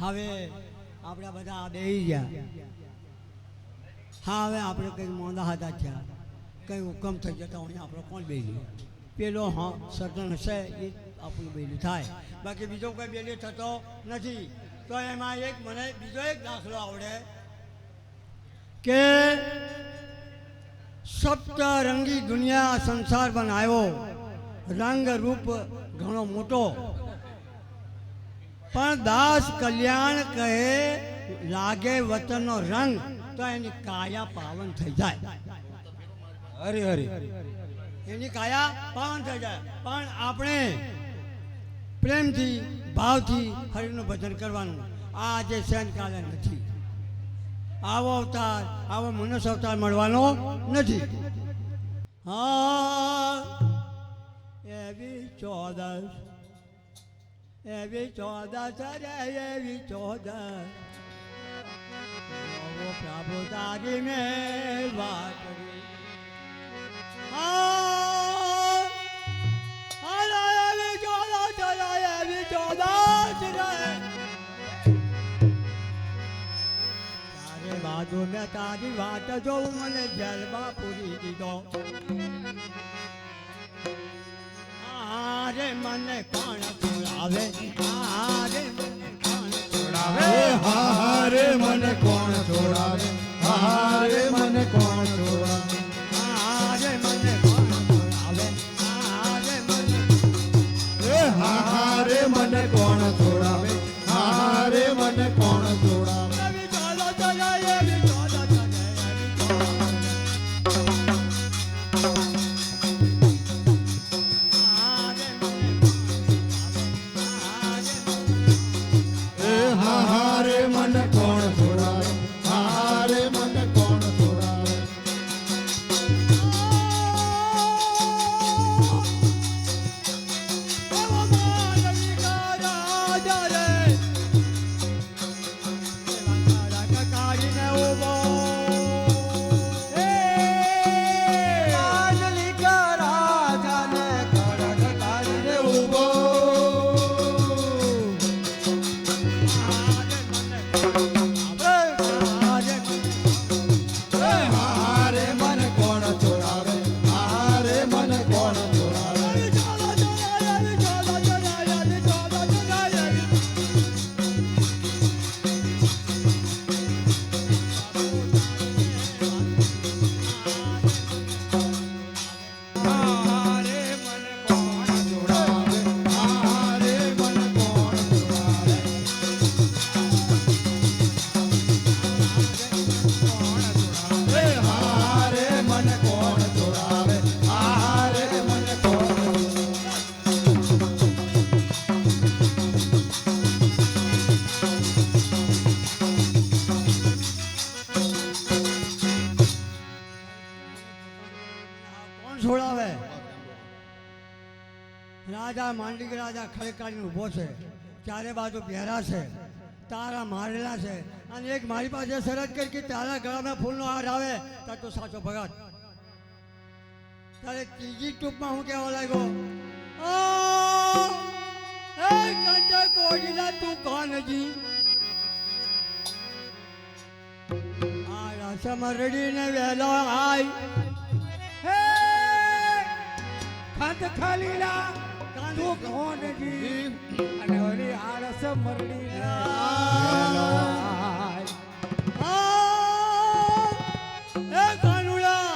હવે આપણે બધા બેહી ગયા. હા, હવે આપણે કંઈક મોંદા હતા થયા. કંઈ હુકમ થઈ જતા હોય આપણે કોણ બેહી પેલો હા સર્જન હશે, એ આપણું બેલું થાય. બાકી બીજો કોઈ બેલી થતો નથી. તો એમાં એક મને બીજો એક દાખલો આવડે કે સપ્તરંગી દુનિયા સંસાર બનાવ્યો. રંગ રૂપ ઘણો મોટો. પણ દાસ કલ્યાણ કહે, લાગે વતનનો રંગ, તો એની કાયા પાવન થઈ જાય. હરે હરે. એની કાયા પાવન થઈ જાય. પણ આપણે પ્રેમથી, ભાવથી હરિનું ભજન કરવાનું આ આજે સહન નથી. આવો અવતાર, આવો મનુષ્ય અવતાર મળવાનો નથી. હા, એવી ચોદસ એવી ચોદા રે એવી ચોદા પ્રભુ તારી મેં તારે વાત જોઉં મને જલમાં પૂરી દીધો. આરે મને કોણ છોડાવે આરે છોડાવે રાજા માંડિક રાજા ખડકારીને ઊભો છે. ચારે બાજુ પહેરા છે. તારા મારેલા છે. અને એક મારી પાસે શરત કરી કે તારા ગળામાં ફૂલનો હાર આવે તાર તો સાચો ભગત. ત્યારે ત્રીજી ટૂંકમાં હું કહેવા લાગ્યો? "આ, એ કંઠા કોડીલા તું કોણ જી. આ રસમ રડીને વહેલો આય. ખંત ખાલીલા તું કોણ જી. અને ઓલી આળસ મરડી એ કાનુડા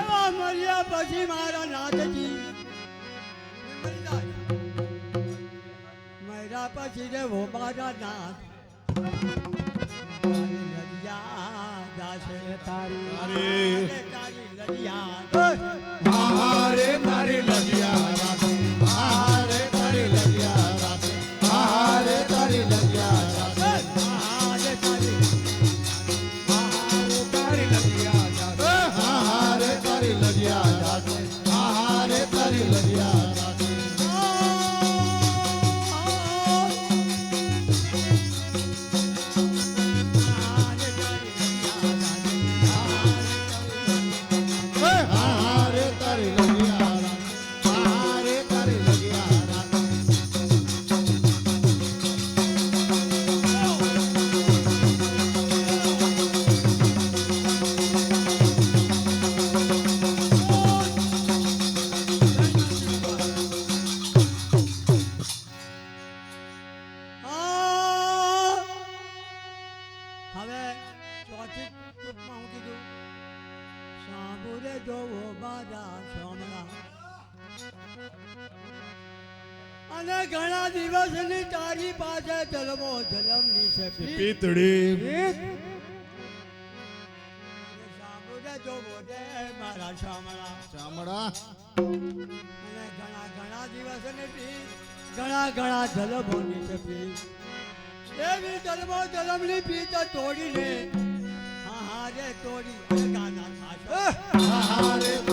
એવા મર્યા પછી મારા નાથજી. મર્યા પછી રે વો મારા નાથ. તારી તારી. તારી સાંભળે જોવો મારા સોમણા અને ઘણા દિવસની તારી પાસે જલમો જલમની ની છે પી તોડીને હા રે તોડી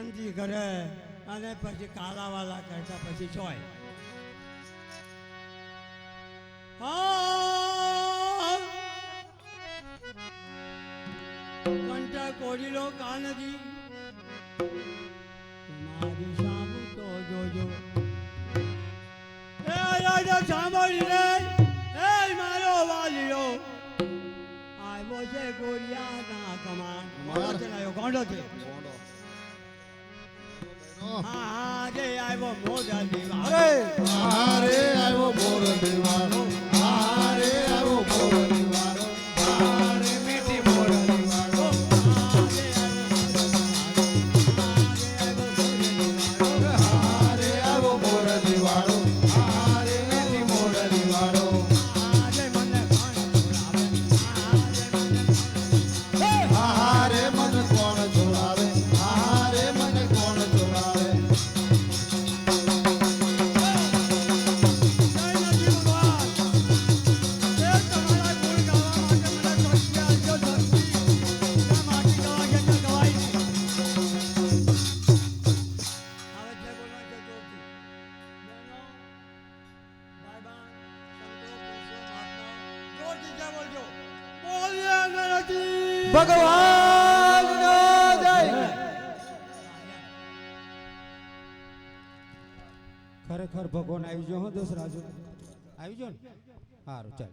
વિનંતી કરે અને પછી કાલાવાલા કરતા પછી જોય કંટા કોડીલો કાનજી. મારી સામું તો જોજો. એ રાજા સાંભળીને એ મારો વાલીઓ. આવ્યો છે ગોરિયા ના કમાન. મારા. ચલાયો ગોંડો છે. બોલો હા હા જે આવ્યો મોજા દેવા. આહારે આવ્યો બોર દિવારો આહારે આવ્યો બોર દિવારો આહારે મીઠી બોર દિવારો આહારે આવ્યો બોર દિવારો ભગવાન ખરેખર ભગવાન આવી જો હો દસ રાજુ આવી જો ને? સારું ચાલ.